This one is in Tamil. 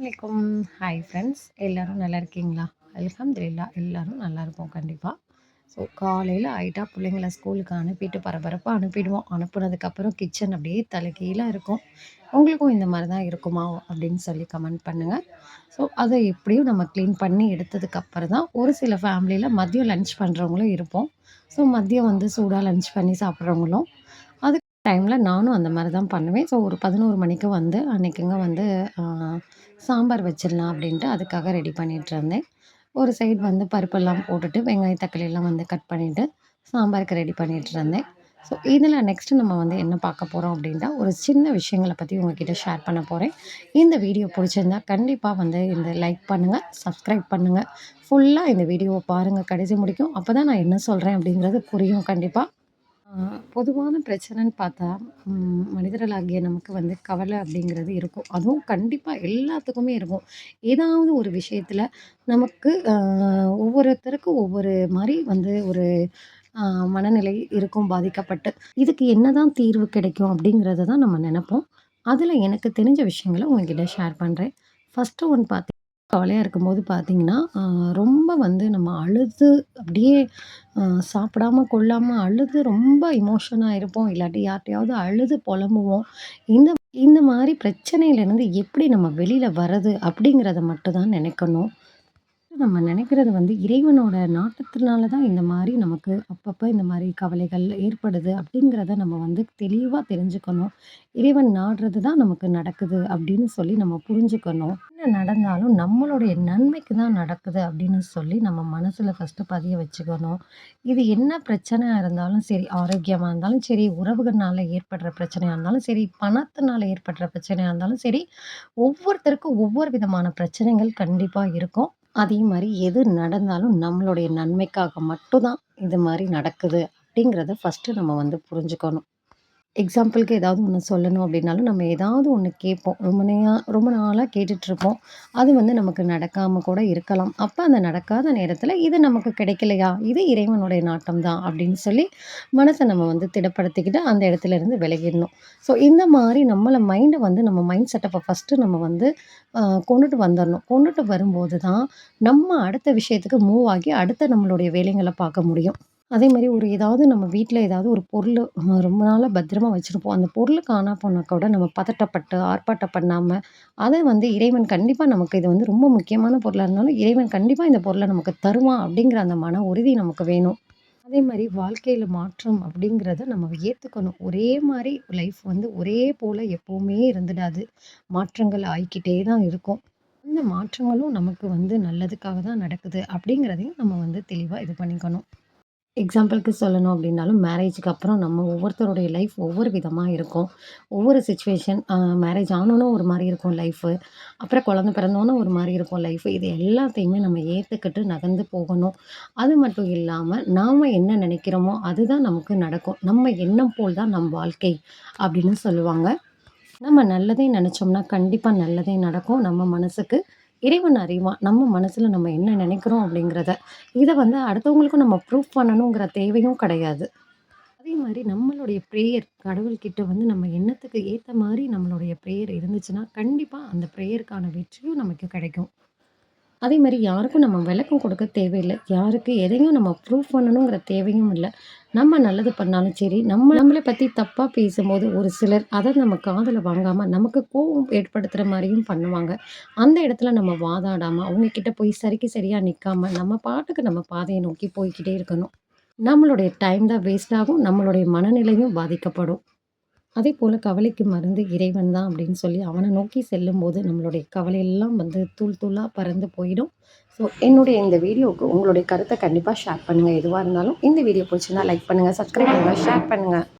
வலைக்கம் ஹாய் ஃப்ரெண்ட்ஸ் எல்லோரும் நல்லா இருக்கீங்களா? அலமதுல்லா எல்லோரும் நல்லா இருப்போம் கண்டிப்பாக ஸோ காலையில் ஆயிட்டா பிள்ளைங்கள ஸ்கூலுக்கு அனுப்பிட்டு பரபரப்பாக அனுப்பிடுவோம். அனுப்புனதுக்கப்புறம் கிச்சன் அப்படியே தலைகீழாக இருக்கும். உங்களுக்கும் இந்த மாதிரி தான் இருக்குமா? அப்படின்னு சொல்லி கமெண்ட் பண்ணுங்கள் ஸோ அதை எப்படியும் நம்ம க்ளீன் பண்ணி எடுத்ததுக்கப்புறம் தான் ஒரு சில ஃபேமிலியில் மதியம் லன்ச் பண்ணுறவங்களும் இருப்போம். ஸோ மதியம் வந்து சூடாக லன்ச் பண்ணி சாப்பிட்றவங்களும் டைமில் நானும் அந்த மாதிரி தான் பண்ணுவேன். ஸோ ஒரு பதினோரு மணிக்கு வந்து அன்றைக்குங்க வந்து சாம்பார் வச்சிடலாம் அப்படின்ட்டு அதுக்காக ரெடி பண்ணிகிட்டு இருந்தேன். ஒரு சைடு வந்து பருப்பெல்லாம் போட்டுட்டு வெங்காய தக்காளி எல்லாம் வந்து கட் பண்ணிவிட்டு சாம்பாருக்கு ரெடி பண்ணிகிட்டு இருந்தேன். ஸோ இதில் நெக்ஸ்ட்டு நம்ம வந்து என்ன பார்க்க போகிறோம் அப்படின்ட்டா ஒரு சின்ன விஷயங்களை பற்றி உங்ககிட்ட ஷேர் பண்ண போகிறேன் இந்த வீடியோ பிடிச்சிருந்தா கண்டிப்பாக வந்து இந்த லைக் பண்ணுங்கள் சப்ஸ்கிரைப் பண்ணுங்கள் ஃபுல்லாக இந்த வீடியோவை பாருங்கள் கடைசி முடிக்கும். அப்போ தான் நான் என்ன சொல்கிறேன் அப்படிங்கிறது புரியும் கண்டிப்பாக பொதுவான பிரச்சனைன்னு பார்த்தா மனிதர்களாகிய நமக்கு வந்து கவலை அப்படிங்கிறது இருக்கும். அதுவும் கண்டிப்பாக எல்லாத்துக்குமே இருக்கும். ஏதாவது ஒரு விஷயத்தில் நமக்கு ஒவ்வொருத்தருக்கும் ஒவ்வொரு மாதிரி வந்து ஒரு மனநிலை இருக்கும் பாதிக்கப்பட்டு. இதுக்கு என்னதான் தீர்வு கிடைக்கும் அப்படிங்கிறத தான் நம்ம நினைப்போம். அதில் எனக்கு தெரிஞ்ச விஷயங்களை உங்ககிட்ட ஷேர் பண்ணுறேன் ஃபஸ்ட்டு ஒன் பார்த்தி கவலையாக இருக்கும்போது பார்த்தீங்கன்னா ரொம்ப வந்து நம்ம அழுது அப்படியே சாப்பிடாம கொள்ளாம அழுது ரொம்ப இமோஷனாக இருப்போம். இல்லாட்டி யார்கிட்டயாவது அழுது புலம்புவோம். இந்த இந்த மாதிரி பிரச்சனையிலேருந்து எப்படி நம்ம வெளியில் வர்றது அப்படிங்கிறத மட்டும் தான் நினைக்கணும். நம்ம நினைக்கிறது வந்து இறைவனோட நாட்டத்தினால தான் இந்த மாதிரி நமக்கு அப்பப்போ இந்த மாதிரி கவலைகள் ஏற்படுது அப்படிங்கிறத நம்ம வந்து தெளிவாக தெரிஞ்சுக்கணும். இறைவன் நாடுறது தான் நமக்கு நடக்குது அப்படின்னு சொல்லி நம்ம புரிஞ்சுக்கணும். என்ன நடந்தாலும் நம்மளுடைய நன்மைக்கு தான் நடக்குது அப்படின்னு சொல்லி நம்ம மனசில் ஃபஸ்ட்டு பதிய வச்சுக்கணும். இது என்ன பிரச்சனையாக இருந்தாலும் சரி ஆரோக்கியமாக இருந்தாலும் சரி உறவுகள்னால ஏற்படுற பிரச்சனையாக இருந்தாலும் சரி பணத்தினால ஏற்படுற பிரச்சனையாக இருந்தாலும் சரி ஒவ்வொருத்தருக்கும் ஒவ்வொரு விதமான பிரச்சனைகள் கண்டிப்பாக இருக்கும். அதே மாதிரி எது நடந்தாலும் நம்மளுடைய நன்மைக்காக மட்டும் தான் இது மாதிரி நடக்குது அப்படிங்கிறத ஃபஸ்ட்டு நம்ம வந்து புரிஞ்சுக்கணும். எக்ஸாம்பிளுக்கு ஏதாவது ஒன்று சொல்லணும் அப்படின்னாலும் நம்ம ஏதாவது ஒன்று கேட்போம். ரொம்ப நேரம் ரொம்ப நாளாக கேட்டுட்ருப்போம் அது வந்து நமக்கு நடக்காமல் கூட இருக்கலாம். அப்போ அந்த நடக்காத நேரத்தில் இது நமக்கு கிடைக்கலையா? இது இறைவனுடைய நாட்டம் தான் அப்படின்னு சொல்லி மனசை நம்ம வந்து திடப்படுத்திக்கிட்டு அந்த இடத்துல இருந்து விலகிடணும். ஸோ இந்த மாதிரி நம்மளை மைண்டை வந்து நம்ம மைண்ட் செட்டப்பை ஃபஸ்ட்டு நம்ம வந்து கொண்டுட்டு வந்துடணும். கொண்டுட்டு வரும்போது தான் நம்ம அடுத்த விஷயத்துக்கு மூவ் ஆகி அடுத்த நம்மளுடைய வேலைகளை பார்க்க முடியும். அதே மாதிரி ஒரு ஏதாவது நம்ம வீட்டில் ஏதாவது ஒரு பொருள் ரொம்ப நாளாக பத்திரமா வச்சுருப்போம். அந்த பொருள் காணா போனால் கூட நம்ம பதட்டப்பட்டு ஆர்ப்பாட்டம் பண்ணாமல் அதை வந்து இறைவன் கண்டிப்பாக நமக்கு இது வந்து ரொம்ப முக்கியமான பொருளாக இருந்தாலும் இறைவன் கண்டிப்பாக இந்த பொருளை நமக்கு தருவான் அப்படிங்கிற அந்த மன உறுதி நமக்கு வேணும். அதே மாதிரி வாழ்க்கையில் மாற்றம் அப்படிங்கிறத நம்ம ஏற்றுக்கணும் ஒரே மாதிரி லைஃப் வந்து ஒரே போல் எப்போவுமே இருந்துடாது. மாற்றங்கள் ஆகிக்கிட்டே தான் இருக்கும். இந்த மாற்றங்களும் நமக்கு வந்து நல்லதுக்காக தான் நடக்குது அப்படிங்கிறதையும் நம்ம வந்து தெளிவாக இது பண்ணிக்கணும். எக்ஸாம்பிளுக்கு சொல்லணும் அப்படின்னாலும் மேரேஜுக்கு அப்புறம் நம்ம ஒவ்வொருத்தருடைய லைஃப் ஒவ்வொரு விதமாக இருக்கும். ஒவ்வொரு சுச்சுவேஷன் மேரேஜ் ஆனோன்னு ஒரு மாதிரி இருக்கும் லைஃபு அப்புறம் குழந்த பிறந்தோன்னு ஒரு மாதிரி இருக்கும் லைஃப் இது எல்லாத்தையுமே நம்ம ஏற்றுக்கிட்டு நகர்ந்து போகணும். அது மட்டும் இல்லாமல் நாம் என்ன நினைக்கிறோமோ அதுதான் நமக்கு நடக்கும். நம்ம எண்ணம் போல் தான் நம் வாழ்க்கை அப்படின்னு சொல்லுவாங்க. நம்ம நல்லதே நினச்சோம்னா கண்டிப்பாக நல்லதே நடக்கும். நம்ம மனசுக்கு இறைவன் அறிவான். நம்ம மனசில் நம்ம என்ன நினைக்கிறோம் அப்படிங்கிறத. இதை வந்து அடுத்தவங்களுக்கும் நம்ம ப்ரூஃப் பண்ணணுங்கிற தேவையும் கிடையாது. அதே மாதிரி நம்மளுடைய ப்ரேயர் கடவுள்கிட்ட வந்து நம்ம எண்ணத்துக்கு ஏற்ற மாதிரி நம்மளுடைய ப்ரேயர் இருந்துச்சுன்னா கண்டிப்பாக அந்த ப்ரேயருக்கான வெற்றியும் நமக்கு கிடைக்கும். அதே மாதிரி யாருக்கும் நம்ம விளக்கம் கொடுக்க தேவையில்லை. யாருக்கு எதையும் நம்ம ப்ரூஃப் பண்ணணுங்கிற தேவையும் இல்லை. நம்ம நல்லது பண்ணாலும் சரி நம்ம நம்மளை பற்றி தப்பாக பேசும்போது ஒரு சிலர் அதை நம்ம காதில் வாங்காமல் நமக்கு கோவம் ஏற்படுத்துகிற மாதிரியும் பண்ணுவாங்க. அந்த இடத்துல நம்ம வாதாடாமல் அவங்கக்கிட்ட போய் சரிக்கு சரியாக நிற்காம நம்ம பாட்டுக்கு நம்ம பாதையை நோக்கி போய்கிட்டே இருக்கணும். நம்மளுடைய டைம் தான் வேஸ்ட் ஆகும் நம்மளுடைய மனநிலையும் பாதிக்கப்படும். அதே போல் கவலைக்கு மருந்து இறைவன் தான் அப்படின்னு சொல்லி அவனை நோக்கி செல்லும்போது நம்மளுடைய கவலையெல்லாம் வந்து தூள் தூளாக பறந்து போயிடும். ஸோ என்னுடைய இந்த வீடியோவுக்கு உங்களுடைய கருத்தை கண்டிப்பாக ஷேர் பண்ணுங்கள் எதுவாக இருந்தாலும் இந்த வீடியோ பிடிச்சிருந்தா லைக் பண்ணுங்கள் சப்ஸ்கிரைப் பண்ணுங்கள் ஷேர் பண்ணுங்கள்